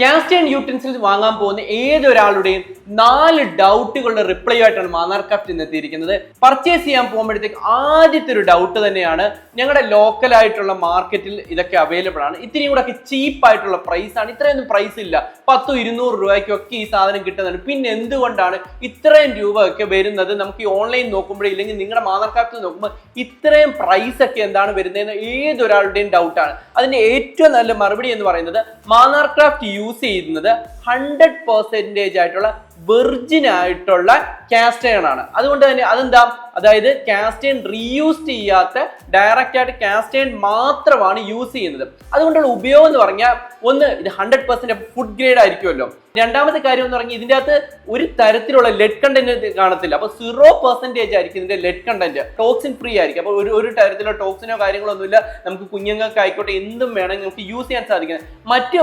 Cast iron യൂട്ടൻസിൽ വാങ്ങാൻ പോകുന്ന ഏതൊരാളുടെയും നാല് ഡൗട്ടുകളുടെ റിപ്ലൈ ആയിട്ടാണ് മാന്നാർ ക്രാഫ്റ്റ് ഇന്ന് എത്തിയിരിക്കുന്നത്. പർച്ചേസ് ചെയ്യാൻ പോകുമ്പോഴത്തേക്ക് ആദ്യത്തെ ഒരു ഡൗട്ട് തന്നെയാണ് ഞങ്ങളുടെ ലോക്കൽ ആയിട്ടുള്ള മാർക്കറ്റിൽ ഇതൊക്കെ അവൈലബിൾ ആണ്. ഇത്തിരി കൂടെ ഒക്കെ ചീപ്പ് ആയിട്ടുള്ള പ്രൈസ് ആണ്. ഇത്രയൊന്നും പ്രൈസ് ഇല്ല. പത്തോ ഇരുന്നൂറ് രൂപയ്ക്കൊക്കെ ഈ സാധനം കിട്ടുന്നുണ്ട്. പിന്നെ എന്തുകൊണ്ടാണ് ഇത്രയും രൂപയൊക്കെ വരുന്നത്? നമുക്ക് ഈ ഓൺലൈൻ നോക്കുമ്പോഴേ ഇല്ലെങ്കിൽ നിങ്ങളുടെ മാന്നാർ നോക്കുമ്പോൾ ഇത്രയും പ്രൈസ് ഒക്കെ എന്താണ് വരുന്നതെന്ന് ഏതൊരാളുടെയും ഡൗട്ടാണ് അതിന്റെ ഏറ്റവും നല്ല മറുപടി എന്ന് പറയുന്നത് മാന്നാർ ക്രാഫ്റ്റ് യൂസ് ചെയ്യുന്നത് ഹൺഡ്രഡ് പെർസെന്റേജ് ആയിട്ടുള്ള വെർജിൻ ആയിട്ടുള്ള കാസ്റ്റേൺ ആണ്. അതുകൊണ്ട് തന്നെ അതെന്താ? അതായത് കാസ്റ്റേൺ റീയൂസ് ചെയ്യാത്ത ഡയറക്റ്റ് ആയിട്ട് കാസ്റ്റേൺ മാത്രമാണ് യൂസ് ചെയ്യുന്നത്. അതുകൊണ്ടുള്ള ഉപയോഗം എന്ന് പറഞ്ഞാൽ ഒന്ന് ഇത് ഹൺഡ്രഡ് പെർസെന്റ് ഫുഡ് ഗ്രേഡ് ആയിരിക്കുമല്ലോ. രണ്ടാമത്തെ കാര്യം എന്ന് പറഞ്ഞാൽ ഇതിന്റെ അകത്ത് ഒരു തരത്തിലുള്ള ലെഡ് കണ്ടന്റ് കാണത്തില്ല. അപ്പൊ സീറോ പെർസെന്റേജ് ആയിരിക്കും ഇതിന്റെ ലെഡ് കണ്ടന്റ് ടോക്സിൻ ഫ്രീ ആയിരിക്കും. അപ്പൊ ഒരു ഒരു തരത്തിലുള്ള ടോക്സിനോ കാര്യങ്ങളോ ഒന്നുമില്ല നമുക്ക് കുഞ്ഞുങ്ങൾക്ക് ആയിക്കോട്ടെ എന്തും വേണമെങ്കിൽ നമുക്ക് യൂസ് ചെയ്യാൻ സാധിക്കുന്നത് മറ്റു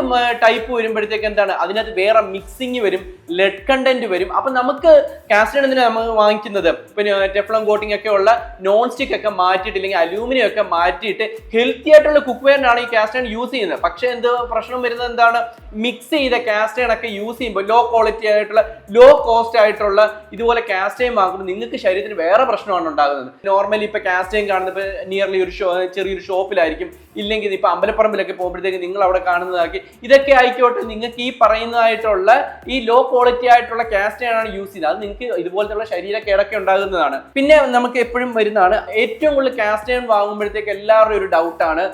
ടൈപ്പ് വരുമ്പോഴത്തേക്ക് എന്താണ്? അതിനകത്ത് വേറെ മിക്സിങ് വരും. ലെഡ് കണ്ടന്റ് വരും. അപ്പൊ നമുക്ക് കാസ്റ്റേൺ എന്തിനാ നമ്മൾ വാങ്ങിക്കുന്നത്? പിന്നെ ടെഫ്ലം കോട്ടിംഗ് ഒക്കെ ഉള്ള നോൺ സ്റ്റിക്ക് ഒക്കെ മാറ്റിയിട്ട് അല്ലെങ്കിൽ അലൂമിനിയം ഒക്കെ മാറ്റിയിട്ട് ഹെൽത്തി ആയിട്ടുള്ള കുക്ക് വെയറിനാണ് ഈ കാസ്റ്റേൺ യൂസ് ചെയ്യുന്നത്. പക്ഷെ എന്ത് പ്രശ്നം വരുന്നത് എന്താണ്? മിക്സ് ചെയ്ത കാസ്റ്റേൺ ഒക്കെ യൂസ് ചെയ്യുമ്പോൾ ലോ ക്വാളിറ്റി ആയിട്ടുള്ള ലോ കോസ്റ്റ് ആയിട്ടുള്ള ഇതുപോലെ കാസ്റ്റേൺ വാങ്ങുമ്പോൾ നിങ്ങൾക്ക് ശരീരത്തിന് വേറെ പ്രശ്നമാണ് ഉണ്ടാകുന്നത്. നോർമലി ഇപ്പൊ കാസ്റ്റേൺ കാണുന്നത് നിയർലി ഒരു ഷോ ചെറിയൊരു ഷോപ്പിലായിരിക്കും. ഇല്ലെങ്കിൽ ഇപ്പൊ അമ്പലപ്പറമ്പിലൊക്കെ പോകുമ്പോഴത്തേക്ക് നിങ്ങൾ അവിടെ കാണുന്നതാക്കി. ഇതൊക്കെ ആയിക്കോട്ടെ നിങ്ങൾക്ക് ഈ പറയുന്നതായിട്ടുള്ള ഈ ലോ ക്വാളിറ്റി ആയിട്ടുള്ള കാസ്റ്റേൺ ആണ് യൂസ് ചെയ്യുന്നത്. അത് നിങ്ങൾക്ക് ഇതുപോലത്തെ ശരീരക്കേടൊക്കെ ഉണ്ടാകുന്നതാണ്. പിന്നെ നമുക്ക് എപ്പോഴും വരുന്നതാണ് ഏറ്റവും കൂടുതൽ കാസ്റ്റേൺ വാങ്ങുമ്പോഴത്തേക്ക് എല്ലാവരുടെയും ഒരു ഡൗട്ടാണ്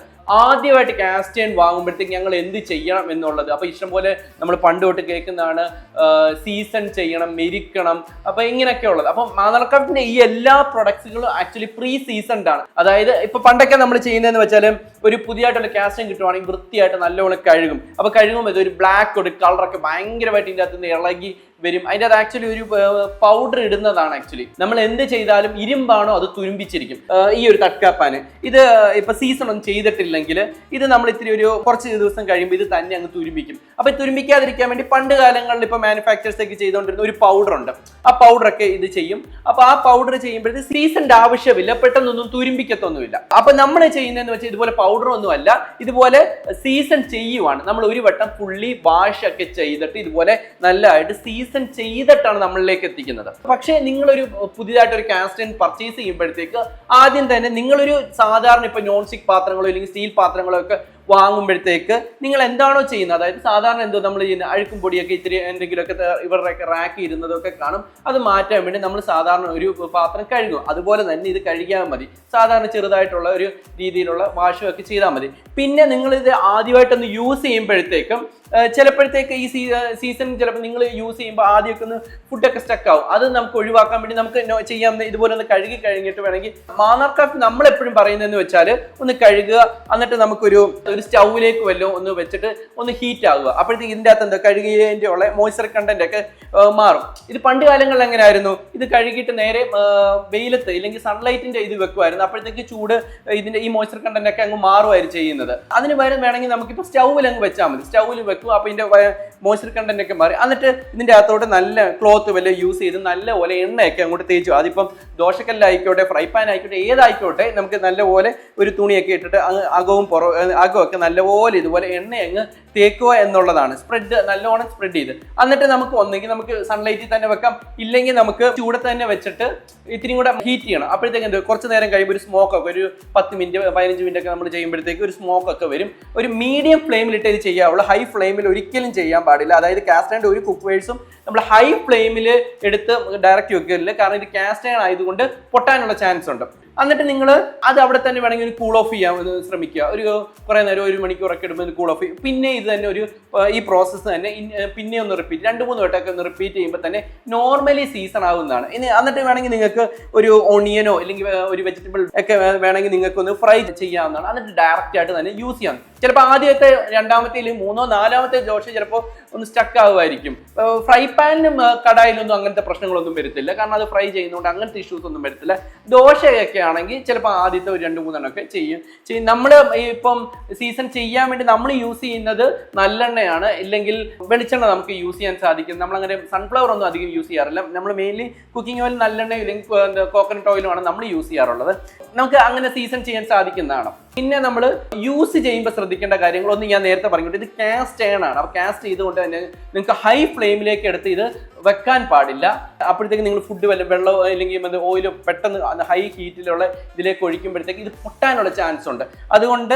ആദ്യമായിട്ട് കാസ്റ്റേൺ വാങ്ങുമ്പോഴത്തേക്ക് ഞങ്ങൾ എന്ത് ചെയ്യണം എന്നുള്ളത്. അപ്പൊ ഇഷ്ടംപോലെ നമ്മൾ പണ്ട് തൊട്ട് കേൾക്കുന്നതാണ് സീസൺ ചെയ്യണം മെരിക്കണം അപ്പോൾ ഇങ്ങനെയൊക്കെ ഉള്ളത്. അപ്പൊ മാനർക്രാഫ്റ്റിന്റെ ഈ എല്ലാ പ്രൊഡക്ട്സുകളും ആക്ച്വലി പ്രീ സീസൺഡ് ആണ്. അതായത് ഇപ്പൊ പണ്ടൊക്കെ നമ്മൾ ചെയ്യുന്നതെന്ന് വെച്ചാൽ ഒരു പുതിയതായിട്ടുള്ള കാസ്റ്റിംഗ് കിട്ടുവാണെങ്കിൽ വൃത്തിയായിട്ട് നല്ലവണ്ണം കഴുകും. അപ്പോൾ കഴുകുമ്പോൾ ഇതൊരു ബ്ലാക്ക് ഒരു കളറൊക്കെ ഭയങ്കരമായിട്ട് ഇതിന്റെ അകത്ത് നിന്ന് ഇളകി വരും. അതിന്റെ അത് ആക്ച്വലി ഒരു പൗഡർ ഇടുന്നതാണ് ആക്ച്വലി നമ്മൾ എന്ത് ചെയ്താലും ഇരുമ്പാണോ അത് തുരുമ്പിച്ചിരിക്കും. ഈ ഒരു തട്ടാപ്പാന് ഇത് ഇപ്പൊ സീസൺ ഒന്നും ചെയ്തിട്ടില്ലെങ്കിൽ ഇത് നമ്മൾ ഇത്തിരി ഒരു കുറച്ച് ദിവസം കഴിയുമ്പോൾ ഇത് തന്നെ അങ്ങ് തുരുമ്പിക്കും. അപ്പോൾ തുരുമ്പിക്കാതിരിക്കാൻ വേണ്ടി പണ്ട് കാലങ്ങളിൽ ഇപ്പൊ മാനുഫാക്ചേഴ്സ് ഒക്കെ ചെയ്തുകൊണ്ടിരുന്ന ഒരു പൗഡർ ഉണ്ട്. ആ പൗഡർ ഒക്കെ ഇത് ചെയ്യും. അപ്പോൾ ആ പൗഡർ ചെയ്യുമ്പോഴത്തേക്ക് സീസണിന്റെ ആവശ്യമില്ല. പെട്ടെന്നൊന്നും തുരുമ്പിക്കത്തൊന്നുമില്ല. അപ്പോൾ നമ്മൾ ചെയ്യുന്നതെന്ന് വെച്ചാൽ ഇതുപോലെ പൗഡർ ഒന്നുമല്ല ഇതുപോലെ സീസൺ ചെയ്യുവാണ്. നമ്മൾ ഒരു വട്ടം പുള്ളി വാഷ് ഒക്കെ ചെയ്തിട്ട് ഇതുപോലെ നല്ലതായിട്ട് സീസൺ ചെയ്തിട്ടാണ് നമ്മളിലേക്ക് എത്തിക്കുന്നത്. പക്ഷേ നിങ്ങളൊരു പുതിയതായിട്ട് ഒരു കാസ്റ്റൻ പർച്ചേസ് ചെയ്യുമ്പോഴത്തേക്ക് ആദ്യം തന്നെ നിങ്ങളൊരു സാധാരണ ഇപ്പൊ നോൺ സ്റ്റിക് പാത്രങ്ങളോ അല്ലെങ്കിൽ സ്റ്റീൽ പാത്രങ്ങളോ ഒക്കെ വാങ്ങുമ്പോഴത്തേക്ക് നിങ്ങൾ എന്താണോ ചെയ്യുന്നത്? അതായത് സാധാരണ എന്തോ നമ്മൾ ചെയ്യുന്ന അഴുക്കും പൊടിയൊക്കെ ഇത്തിരി എന്തെങ്കിലുമൊക്കെ ഇവരുടെയൊക്കെ റാക്ക് ഇരുന്നതൊക്കെ കാണും. അത് മാറ്റാൻ വേണ്ടി നമ്മൾ സാധാരണ ഒരു പാത്രം കഴുകും. അതുപോലെ തന്നെ ഇത് കഴുകിയാൽ മതി. സാധാരണ ചെറുതായിട്ടുള്ള ഒരു രീതിയിലുള്ള വാഷും ഒക്കെ ചെയ്താൽ മതി. പിന്നെ നിങ്ങൾ ഇത് ആദ്യമായിട്ടൊന്ന് യൂസ് ചെയ്യുമ്പോഴത്തേക്കും ചിലപ്പോഴത്തേക്ക് ഈ സീസൺ ചിലപ്പോൾ നിങ്ങൾ യൂസ് ചെയ്യുമ്പോൾ ആദ്യമൊക്കെ ഒന്ന് ഫുഡൊക്കെ സ്റ്റക്ക് ആവും. അത് നമുക്ക് ഒഴിവാക്കാൻ വേണ്ടി നമുക്ക് ചെയ്യാവുന്ന ഇതുപോലെ ഒന്ന് കഴുകി കഴിഞ്ഞിട്ട് വേണമെങ്കിൽ മാന്നാർ കാപ്പി നമ്മളെപ്പോഴും പറയുന്നതെന്ന് വെച്ചാൽ ഒന്ന് കഴുകുക എന്നിട്ട് നമുക്കൊരു ഒരു സ്റ്റൗവിലേക്ക് വല്ലതും ഒന്ന് വെച്ചിട്ട് ഒന്ന് ഹീറ്റ് ആകുക അപ്പോഴത്തേക്ക് ഇതിന്റെ അകത്ത് എന്താ കഴുകിയതിന്റെ ഉള്ള മോയ്സ്ചർ കണ്ടന്റ് ഒക്കെ മാറും. ഇത് പണ്ട് കാലങ്ങളിൽ എങ്ങനെയായിരുന്നു? ഇത് കഴുകിയിട്ട് നേരെ വെയിലത്ത് ഇല്ലെങ്കിൽ സൺലൈറ്റിന്റെ ഇത് വെക്കുമായിരുന്നു. അപ്പോഴത്തേക്ക് ചൂട് ഇതിന്റെ ഈ മോയ്സ്ചർ കണ്ടന്റ് ഒക്കെ അങ്ങ് മാറുമായിരുന്നു ചെയ്യുന്നത്. അതിന് പകരം വേണമെങ്കിൽ നമുക്കിപ്പോൾ സ്റ്റൗവിൽ അങ്ങ് വെച്ചാൽ മതി. സ്റ്റൗവിൽ അപ്പോൾ ഇതിന്റെ മോയ്സ്ചർ കണ്ടന്റ് ഒക്കെ മാറി. എന്നിട്ട് ഇതിന്റെ അകത്തോട്ട് നല്ല ക്ലോത്ത് വല്ല യൂസ് ചെയ്ത് നല്ല പോലെ എണ്ണയൊക്കെ അങ്ങോട്ട് തേച്ചു. അതിപ്പം ദോശക്കല്ലായിക്കോട്ടെ ഫ്രൈ പാൻ ആയിക്കോട്ടെ ഏതായിക്കോട്ടെ നമുക്ക് നല്ലപോലെ ഒരു തുണിയൊക്കെ ഇട്ടിട്ട് അകവും പുറ അകമൊക്കെ നല്ലപോലെ ഇതുപോലെ എണ്ണ അങ്ങ് തേക്കുക എന്നുള്ളതാണ്. സ്പ്രെഡ് നല്ലോണം സ്പ്രെഡ് ചെയ്ത്. എന്നിട്ട് നമുക്ക് ഒന്നെങ്കിൽ നമുക്ക് സൺലൈറ്റിൽ തന്നെ വെക്കാം. ഇല്ലെങ്കിൽ നമുക്ക് ചൂടത്ത് തന്നെ വെച്ചിട്ട് ഇത്തിരി കൂടെ ഹീറ്റ് ചെയ്യണം. അപ്പോഴത്തേക്ക് എന്ത് കുറച്ച് നേരം കഴിയുമ്പോൾ ഒരു സ്മോക്ക് ഒക്കെ ഒരു പത്ത് മിനിറ്റ് പതിനഞ്ച് മിനിറ്റ് ഒക്കെ നമ്മൾ ചെയ്യുമ്പോഴത്തേക്ക് ഒരു സ്മോക്ക് ഒക്കെ വരും. ഒരു മീഡിയം ഫ്ലെയിമിലിട്ട് ഇത് ചെയ്യാവുള്ളൂ ഹൈ ഫ്ലെയിമിൽ ഒരിക്കലും ചെയ്യാൻ പാടില്ല. അതായത് കാസ്റ്റേണിന്റെ ഒരു കുക്ക്വേഴ്സും നമ്മൾ ഹൈ ഫ്ലെയിമിൽ എടുത്ത് ഡയറക്റ്റ് വെക്കില്ല കാരണം ഇത് കാസ്റ്റേൺ ആയതുകൊണ്ട് പൊട്ടാനുള്ള ചാൻസ് ഉണ്ട്. എന്നിട്ട് നിങ്ങൾ അത് അവിടെ തന്നെ വേണമെങ്കിൽ കൂൾ ഓഫ് ചെയ്യാൻ ശ്രമിക്കുക. ഒരു കുറേ നേരം ഒരു മണിക്കൂറൊക്കെ ഇടുമ്പോൾ കൂൾ ഓഫ് ചെയ്യും. പിന്നെ ഇത് തന്നെ ഒരു ഈ പ്രോസസ്സ് തന്നെ പിന്നെ ഒന്ന് റിപ്പീറ്റ് രണ്ട് മൂന്ന് വട്ടമൊക്കെ ഒന്ന് റിപ്പീറ്റ് ചെയ്യുമ്പോൾ തന്നെ നോർമലി സീസൺ ആവുന്നതാണ്. ഇനി എന്നിട്ട് വേണമെങ്കിൽ നിങ്ങൾക്ക് ഒരു ഓണിയനോ അല്ലെങ്കിൽ ഒരു വെജിറ്റബിൾ ഒക്കെ വേണമെങ്കിൽ നിങ്ങൾക്ക് ഒന്ന് ഫ്രൈ ചെയ്യാവുന്നതാണ്. എന്നിട്ട് ഡയറക്റ്റ് ആയിട്ട് തന്നെ യൂസ് ചെയ്യാം. ചിലപ്പോൾ ആദ്യത്തെ രണ്ടാമത്തെ അല്ലെങ്കിൽ മൂന്നോ നാലാമത്തെ ദോശ ചിലപ്പോൾ ഒന്ന് സ്റ്റക്ക് ആവുമായിരിക്കും. ഫ്രൈ പാനിനും കടായിലൊന്നും അങ്ങനത്തെ പ്രശ്നങ്ങളൊന്നും വരത്തില്ല. കാരണം അത് ഫ്രൈ ചെയ്യുന്നതുകൊണ്ട് അങ്ങനത്തെ ഇഷ്യൂസ് ഒന്നും വരത്തില്ല. ദോശയൊക്കെ ആണെങ്കിൽ ചിലപ്പോൾ ആദ്യത്തെ ഒരു രണ്ട് മൂന്നെണ്ണം ഒക്കെ ചെയ്യും ചെയ്യും നമ്മൾ ഇപ്പം സീസൺ ചെയ്യാൻ വേണ്ടി നമ്മൾ യൂസ് ചെയ്യുന്നത് നല്ലെണ്ണയാണ്. ഇല്ലെങ്കിൽ വെളിച്ചെണ്ണ നമുക്ക് യൂസ് ചെയ്യാൻ സാധിക്കും. നമ്മളങ്ങനെ സൺഫ്ലവർ ഒന്നും അധികം യൂസ് ചെയ്യാറില്ല. നമ്മൾ മെയിൻലി കുക്കിംഗ് ഓയിൽ നല്ലെണ്ണ ഇല്ലെങ്കിൽ കോക്കനട്ട് ഓയിലുമാണ് നമ്മൾ യൂസ് ചെയ്യാറുള്ളത്. നമുക്ക് അങ്ങനെ സീസൺ ചെയ്യാൻ സാധിക്കുന്നതാണ്. പിന്നെ നമ്മൾ യൂസ് ചെയ്യുമ്പോൾ ശ്രദ്ധിക്കേണ്ട കാര്യങ്ങളൊന്നും ഞാൻ നേരത്തെ പറഞ്ഞു ഇത് കാസ്റ്റ് ആണ്. അപ്പോൾ കാസ്റ്റ് ചെയ്തുകൊണ്ട് തന്നെ നിങ്ങൾക്ക് ഹൈ ഫ്ലെയിമിലേക്ക് എടുത്ത് ഇത് വെക്കാൻ പാടില്ല. അപ്പോഴത്തേക്ക് നിങ്ങൾ ഫുഡ് വല്ല വെള്ളം അല്ലെങ്കിൽ ഓയിലോ പെട്ടെന്ന് ഹൈ ഹീറ്റിലുള്ള ഇതിലേക്ക് ഒഴിക്കുമ്പോഴത്തേക്ക് ഇത് പൊട്ടാനുള്ള ചാൻസ് ഉണ്ട്. അതുകൊണ്ട്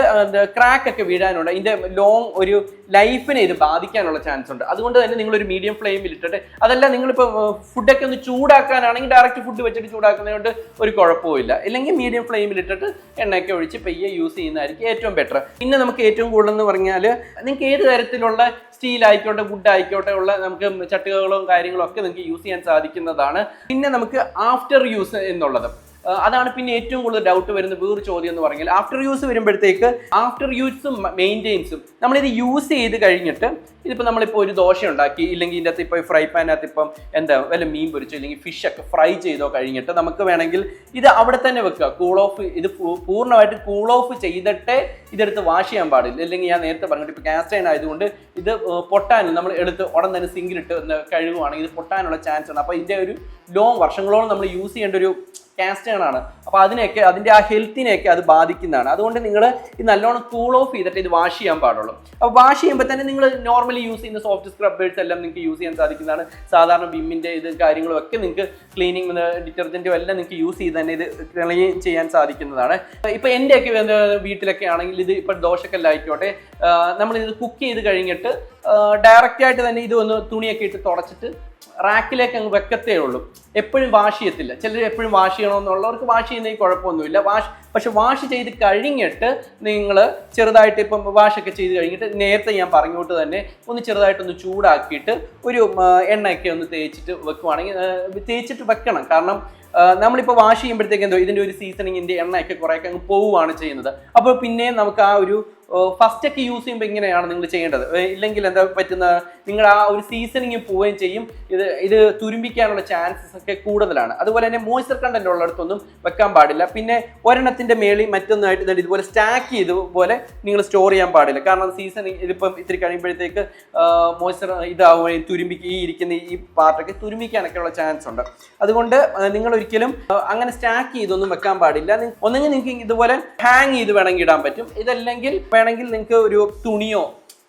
ക്രാക്ക് ഒക്കെ വീഴാനുണ്ട്. ഇതിന്റെ ലോങ് ഒരു ലൈഫിനെ ഇത് ബാധിക്കാനുള്ള ചാൻസ് ഉണ്ട്. അതുകൊണ്ട് തന്നെ നിങ്ങൾ ഒരു മീഡിയം ഫ്ലെയിമിൽ ഇട്ടിട്ട് അതല്ല നിങ്ങളിപ്പോൾ ഫുഡൊക്കെ ഒന്ന് ചൂടാക്കാനാണെങ്കിൽ ഡയറക്റ്റ് ഫുഡ് വെച്ചിട്ട് ചൂടാക്കുന്നതുകൊണ്ട് ഒരു കുഴപ്പമില്ല അല്ലെങ്കിൽ മീഡിയം ഫ്ലെയിമിൽ ഇട്ടിട്ട് എണ്ണയൊക്കെ ഒഴിച്ച് പെയ്യെ യൂസ് ചെയ്യുന്നതായിരിക്കും ഏറ്റവും ബെറ്റർ പിന്നെ നമുക്ക് ഏറ്റവും കൂടുതൽ എന്ന് പറഞ്ഞാൽ നിങ്ങൾക്ക് ഏത് തരത്തിലുള്ള സ്റ്റീൽ ആയിക്കോട്ടെ വുഡ് ആയിക്കോട്ടെ ഉള്ള നമുക്ക് ചട്ടുകകളും കാര്യങ്ങളും ഒക്കെ നിങ്ങൾക്ക് യൂസ് ചെയ്യാൻ സാധിക്കുന്നതാണ്. പിന്നെ നമുക്ക് ആഫ്റ്റർ യൂസ് എന്നുള്ളത്. അതാണ് പിന്നെ ഏറ്റവും കൂടുതൽ ഡൗട്ട് വരുന്ന വേറൊരു ചോദ്യം എന്ന് പറഞ്ഞാൽ ആഫ്റ്റർ യൂസ് വരുമ്പോഴത്തേക്ക് ആഫ്റ്റർ യൂസും മെയിന്റെയിൻസും നമ്മളിത് യൂസ് ചെയ്ത് കഴിഞ്ഞിട്ട് ഇതിപ്പോൾ നമ്മളിപ്പോൾ ഒരു ദോശ ഉണ്ടാക്കി ഇല്ലെങ്കിൽ ഇതിന്റെ അകത്ത് ഇപ്പോൾ ഫ്രൈ പാനകത്ത് ഇപ്പം എന്താ വല്ല മീൻ പൊരിച്ചോ അല്ലെങ്കിൽ ഫിഷൊക്കെ ഫ്രൈ ചെയ്തോ കഴിഞ്ഞിട്ട് നമുക്ക് വേണമെങ്കിൽ ഇത് അവിടെ തന്നെ വെക്കുക. കൂൾ ഓഫ് ഇത് പൂർണമായിട്ട് കൂൾ ഓഫ് ചെയ്തിട്ടേ ഇതെടുത്ത് വാഷ് ചെയ്യാൻ പാടില്ല. അല്ലെങ്കിൽ ഞാൻ നേരത്തെ പറഞ്ഞിട്ട് ഇപ്പോൾ അയൺ ആയതുകൊണ്ട് ഇത് പൊട്ടാൻ നമ്മൾ എടുത്ത് ഉടൻ തന്നെ സിങ്കിലിട്ട് കഴുകുവാണെങ്കിൽ ഇത് പൊട്ടാനുള്ള ചാൻസ് ഉണ്ട് അപ്പോൾ ഇതിന്റെ ഒരു ലോങ് വർഷങ്ങളോളം നമ്മൾ യൂസ് ചെയ്യേണ്ട ഒരു കാസ്റ്റ് അയൺ ആണ് അപ്പോൾ അതിനെയൊക്കെ അതിന്റെ ആ ഹെൽത്തിനെയൊക്കെ അത് ബാധിക്കുന്നതാണ്. അതുകൊണ്ട് നിങ്ങൾ ഇത് നല്ലോണം കൂൾ ഓഫ് ചെയ്തിട്ട് ഇത് വാഷ് ചെയ്യാൻ പാടുള്ളൂ. അപ്പോൾ വാഷ് ചെയ്യുമ്പോൾ തന്നെ നിങ്ങൾ നോർമലി യൂസ് ചെയ്യുന്ന സോഫ്റ്റ് സ്ക്രബേഴ്സ് എല്ലാം നിങ്ങൾക്ക് യൂസ് ചെയ്യാൻ സാധിക്കുന്നതാണ്. സാധാരണ വിമ്മിന്റെ ഇത് കാര്യങ്ങളും ഒക്കെ നിങ്ങൾക്ക് ക്ലീനിങ് ഡിറ്റർജന്റും എല്ലാം നിങ്ങൾക്ക് യൂസ് ചെയ്ത് തന്നെ ഇത് ക്ലീൻ ചെയ്യാൻ സാധിക്കുന്നതാണ്. ഇപ്പോൾ എന്റെയൊക്കെ വീട്ടിലൊക്കെ ആണെങ്കിൽ ഇത് ഇപ്പോൾ നമ്മൾ ഇത് കുക്ക് ചെയ്ത് കഴിഞ്ഞിട്ട് ഡയറക്റ്റ് ആയിട്ട് തന്നെ ഇത് ഒന്ന് തുണിയൊക്കെ ഇട്ട് തുടച്ചിട്ട് റാക്കിലേക്ക് അങ്ങ് വെക്കത്തേ ഉള്ളൂ. എപ്പോഴും വാഷ് ചെയ്യത്തില്ല. ചിലർ എപ്പോഴും വാഷ് ചെയ്യണമെന്നുള്ളവർക്ക് വാഷ് ചെയ്യുന്നതിൽ കുഴപ്പമൊന്നുമില്ല. വാഷ് പക്ഷെ വാഷ് ചെയ്ത് കഴിഞ്ഞിട്ട് നിങ്ങൾ ചെറുതായിട്ട് ഇപ്പം വാഷൊക്കെ ചെയ്ത് കഴിഞ്ഞിട്ട് നേരത്തെ ഞാൻ പറഞ്ഞോട്ട് തന്നെ ഒന്ന് ചെറുതായിട്ടൊന്ന് ചൂടാക്കിയിട്ട് ഒരു എണ്ണയൊക്കെ ഒന്ന് തേച്ചിട്ട് വെക്കുവാണെങ്കിൽ തേച്ചിട്ട് വെക്കണം. കാരണം നമ്മളിപ്പോൾ വാഷ് ചെയ്യുമ്പോഴത്തേക്ക് എന്തോ ഇതിന്റെ ഒരു സീസണിങ്ങിന്റെ എണ്ണയൊക്കെ കുറേയൊക്കെ അങ്ങ് പോവുകയാണ് ചെയ്യുന്നത്. അപ്പോൾ പിന്നെ നമുക്ക് ആ ഒരു ഫസ്റ്റ് ഒക്കെ യൂസ് ചെയ്യുമ്പോൾ ഇങ്ങനെയാണ് നിങ്ങൾ ചെയ്യേണ്ടത്. ഇല്ലെങ്കിൽ എന്താ പറ്റുന്ന നിങ്ങൾ ആ ഒരു സീസണിങ് പോവുകയും ചെയ്യും. ഇത് ഇത് തുരുമ്പിക്കാനുള്ള ചാൻസസ് ഒക്കെ കൂടുതലാണ്. അതുപോലെ തന്നെ മോയ്സ്ചർ കണ്ടന്റ് ഉള്ളിടത്തൊന്നും വെക്കാൻ പാടില്ല. പിന്നെ ഒരെണ്ണത്തിന്റെ മേളിൽ മറ്റൊന്നായിട്ട് ഇതുപോലെ സ്റ്റാക്ക് ചെയ്ത് പോലെ നിങ്ങൾ സ്റ്റോർ ചെയ്യാൻ പാടില്ല. കാരണം സീസൺ ഇതിപ്പം ഇത്തിരി കഴിയുമ്പോഴത്തേക്ക് മോയ്സ്ചർ ഇതാവുകയും തുരുമ്പി ഈ ഇരിക്കുന്ന ഈ പാർട്ടൊക്കെ തുരുമ്പിക്കാനൊക്കെ ഉള്ള ചാൻസ് ഉണ്ട്. അതുകൊണ്ട് നിങ്ങൾ ഒരിക്കലും അങ്ങനെ സ്റ്റാക്ക് ചെയ്തൊന്നും വെക്കാൻ പാടില്ല. ഒന്നെങ്കിൽ നിങ്ങൾക്ക് ഇതുപോലെ ഹാങ് ചെയ്ത് വേണമെങ്കിൽ ഇടാൻ പറ്റും. ഇതല്ലെങ്കിൽ വേണമെങ്കിൽ നിങ്ങൾക്ക് ഒരു തുണിയോ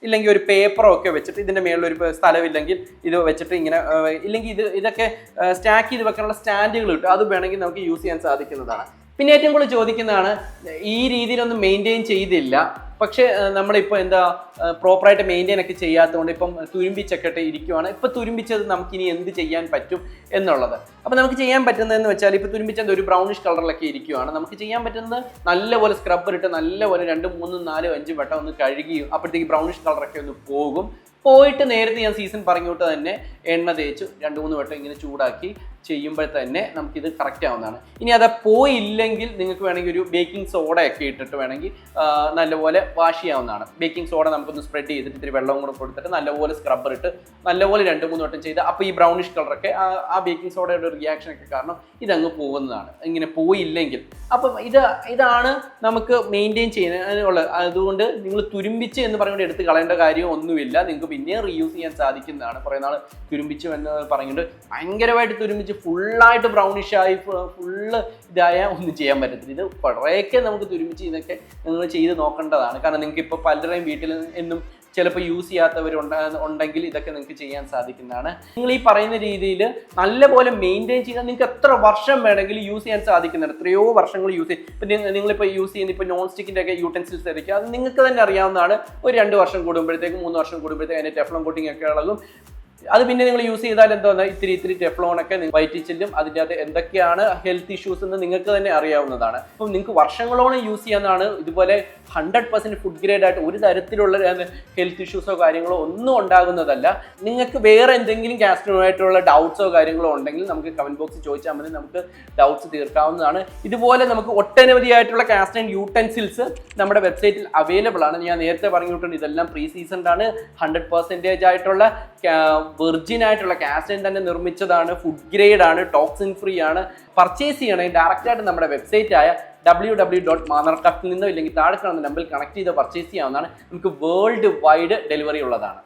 ഇല്ലെങ്കിൽ ഒരു പേപ്പറോ ഒക്കെ വെച്ചിട്ട് ഇതിന്റെ മേളിൽ ഒരു സ്ഥലമില്ലെങ്കിൽ ഇത് വെച്ചിട്ട് ഇങ്ങനെ ഇല്ലെങ്കിൽ ഇത് ഇതൊക്കെ സ്റ്റാക്ക് ചെയ്ത് വെക്കാനുള്ള സ്റ്റാൻഡുകൾ കിട്ടും അത് വേണമെങ്കിൽ നമുക്ക് യൂസ് ചെയ്യാൻ സാധിക്കുന്നതാണ്. പിന്നെ ഏറ്റവും കൂടുതൽ ചോദിക്കുന്നതാണ് ഈ രീതിയിലൊന്നും മെയിന്റെയിൻ ചെയ്തില്ല. പക്ഷേ നമ്മളിപ്പോൾ എന്താ പ്രോപ്പറായിട്ട് മെയിന്റെയിൻ ഒക്കെ ചെയ്യാത്തതുകൊണ്ട് ഇപ്പം തുരുമ്പിച്ചൊക്കെ ഇരിക്കുവാണ്. ഇപ്പം തുരുമ്പിച്ചത് നമുക്കിനി എന്ത് ചെയ്യാൻ പറ്റും എന്നുള്ളത്. അപ്പോൾ നമുക്ക് ചെയ്യാൻ പറ്റുന്നതെന്ന് വെച്ചാൽ ഇപ്പോൾ തുരുമ്പിച്ചത് ഒരു ബ്രൗണിഷ് കളറിലൊക്കെ ഇരിക്കുവാണ്. നമുക്ക് ചെയ്യാൻ പറ്റുന്നത് നല്ലപോലെ സ്ക്രബ്ബർ ഇട്ട് നല്ലപോലെ രണ്ട് മൂന്നും നാലും അഞ്ചും വട്ടം ഒന്ന് കഴുകിയും അപ്പോഴത്തേക്ക് ബ്രൗണിഷ് കളറൊക്കെ ഒന്ന് പോകും. പോയിട്ട് നേരത്തെ ഞാൻ സീസൺ പറഞ്ഞോട്ട് തന്നെ എണ്ണ തേച്ച് രണ്ട് മൂന്ന് വട്ടം ഇങ്ങനെ ചൂടാക്കി ചെയ്യുമ്പോൾ തന്നെ നമുക്കിത് കറക്റ്റ് ആവുന്നതാണ്. ഇനി അത് പോയില്ലെങ്കിൽ നിങ്ങൾക്ക് വേണമെങ്കിൽ ഒരു ബേക്കിംഗ് സോഡയൊക്കെ ഇട്ടിട്ട് വേണമെങ്കിൽ നല്ലപോലെ വാഷ് ചെയ്യാവുന്നതാണ്. ബേക്കിംഗ് സോഡ നമുക്കൊന്ന് സ്പ്രെഡ് ചെയ്തിട്ട് ഇത്തിരി വെള്ളം കൂടെ കൊടുത്തിട്ട് നല്ലപോലെ സ്ക്രബ്ബർ ഇട്ട് നല്ലപോലെ രണ്ട് മൂന്ന് വട്ടം ചെയ്ത് അപ്പോൾ ഈ ബ്രൗണിഷ് കളറൊക്കെ ആ ബേക്കിംഗ് സോഡയുടെ റിയാക്ഷൻ ഒക്കെ കാരണം ഇതങ്ങ് പോകുന്നതാണ്. ഇങ്ങനെ പോയില്ലെങ്കിൽ. അപ്പം ഇത് ഇതാണ് നമുക്ക് മെയിന്റെയിൻ ചെയ്യുന്നതിനുള്ള അതുകൊണ്ട് നിങ്ങൾ തുരുമ്പിച്ച് എന്ന് പറഞ്ഞുകൊണ്ട് എടുത്ത് കളയേണ്ട കാര്യം ഒന്നുമില്ല. നിങ്ങൾക്ക് പിന്നെയും റീയൂസ് ചെയ്യാൻ സാധിക്കുന്നതാണ്. കുറേ നാൾ തുരുമ്പിച്ചു എന്ന് പറഞ്ഞുകൊണ്ട് ഭയങ്കരമായിട്ട് തുരുമ്പിച്ച് ഫുള്ളായിട്ട് ബ്രൗണിഷായി ഫുള്ള് ഇതായാൽ ഒന്നും ചെയ്യാൻ പറ്റത്തില്ല. ഇത് കുറേയൊക്കെ നമുക്ക് ഒരുമിച്ച് ഇതൊക്കെ നിങ്ങൾ ചെയ്ത് നോക്കേണ്ടതാണ്. കാരണം നിങ്ങൾക്ക് ഇപ്പോൾ പലരുടെയും വീട്ടിൽ എന്നും ചിലപ്പോൾ യൂസ് ചെയ്യാത്തവർ ഉണ്ടെങ്കിൽ ഇതൊക്കെ നിങ്ങൾക്ക് ചെയ്യാൻ സാധിക്കുന്നതാണ്. നിങ്ങൾ ഈ പറയുന്ന രീതിയിൽ നല്ലപോലെ മെയിന്റെയിൻ ചെയ്താൽ നിങ്ങൾക്ക് എത്ര വർഷം വേണമെങ്കിലും യൂസ് ചെയ്യാൻ സാധിക്കുന്നുണ്ട്. എത്രയോ വർഷങ്ങൾ യൂസ് ചെയ്യും ഇപ്പം നിങ്ങളിപ്പോൾ യൂസ് ചെയ്യുന്ന ഇപ്പോൾ നോൺ സ്റ്റിക്കിന്റെ ഒക്കെ യൂട്ടൻസിൽസ് ആയിരിക്കും. അത് നിങ്ങൾക്ക് തന്നെ അറിയാവുന്നതാണ്. ഒരു രണ്ട് വർഷം കൂടുമ്പോഴത്തേക്കും മൂന്ന് വർഷം കൂടുമ്പോഴത്തേക്കും അതിന്റെ ടെഫ്ലം കോട്ടിംഗ് ഒക്കെ ഇളകും. അത് പിന്നെ നിങ്ങൾ യൂസ് ചെയ്താൽ എന്താ ഇത്തിരി ഇത്തിരി ടെഫ്ലോൺ ഒക്കെ വയറ്റി ചെല്ലും. അതിന്റെ അകത്ത് എന്തൊക്കെയാണ് ഹെൽത്ത് ഇഷ്യൂസ് എന്ന് നിങ്ങൾക്ക് തന്നെ അറിയാവുന്നതാണ്. അപ്പം നിങ്ങൾക്ക് വർഷങ്ങളോളം യൂസ് ചെയ്യാനാണ് ഇതുപോലെ ഹൺഡ്രഡ് പെർസെന്റ് ഫുഡ് ഗ്രേഡ് ആയിട്ട് ഒരു തരത്തിലുള്ള ഹെൽത്ത് ഇഷ്യൂസോ കാര്യങ്ങളോ ഒന്നും ഉണ്ടാകുന്നതല്ല. നിങ്ങൾക്ക് വേറെ എന്തെങ്കിലും ഗ്യാസ്ട്രോമായിട്ടുള്ള ഡൗട്ട്സോ കാര്യങ്ങളോ ഉണ്ടെങ്കിൽ നമുക്ക് കമന്റ് ബോക്സിൽ ചോദിച്ചാൽ മതി. നമുക്ക് ഡൗട്ട്സ് തീർക്കാവുന്നതാണ്. ഇതുപോലെ നമുക്ക് ഒട്ടനവധി ആയിട്ടുള്ള കാസ്റ്റ് ആൻഡ് യൂട്ടൻസിൽസ് നമ്മുടെ വെബ്സൈറ്റിൽ അവൈലബിൾ ആണ്. ഞാൻ നേരത്തെ പറഞ്ഞിട്ടുണ്ട് ഇതെല്ലാം പ്രീ സീസൺഡ് ആണ്. ഹൺഡ്രഡ് പെർസെന്റേജ് ആയിട്ടുള്ള വെർജിൻ ആയിട്ടുള്ള കാസ്റ്റൈൻ തന്നെ നിർമ്മിച്ചതാണ് ഫുഡ് ഗ്രേഡ് ആണ് ടോക്സിൻ ഫ്രീ ആണ്. പർച്ചേസ് ചെയ്യണമെങ്കിൽ ഡയറക്റ്റ് ആയിട്ട് നമ്മുടെ വെബ്സൈറ്റ് ആയ ഡബ്ല്യൂ ഡബ്ല്യൂ ഡോട്ട് മാനർക്രാഫ്റ്റിൽ നിന്നോ ഇല്ലെങ്കിൽ താഴെ കാണുന്ന നമ്പറിൽ കണക്ട് ചെയ്ത് പർച്ചേസ് ചെയ്യാവുന്നതാണ്. നമുക്ക് വേൾഡ് വൈഡ് ഡെലിവറി ഉള്ളതാണ്.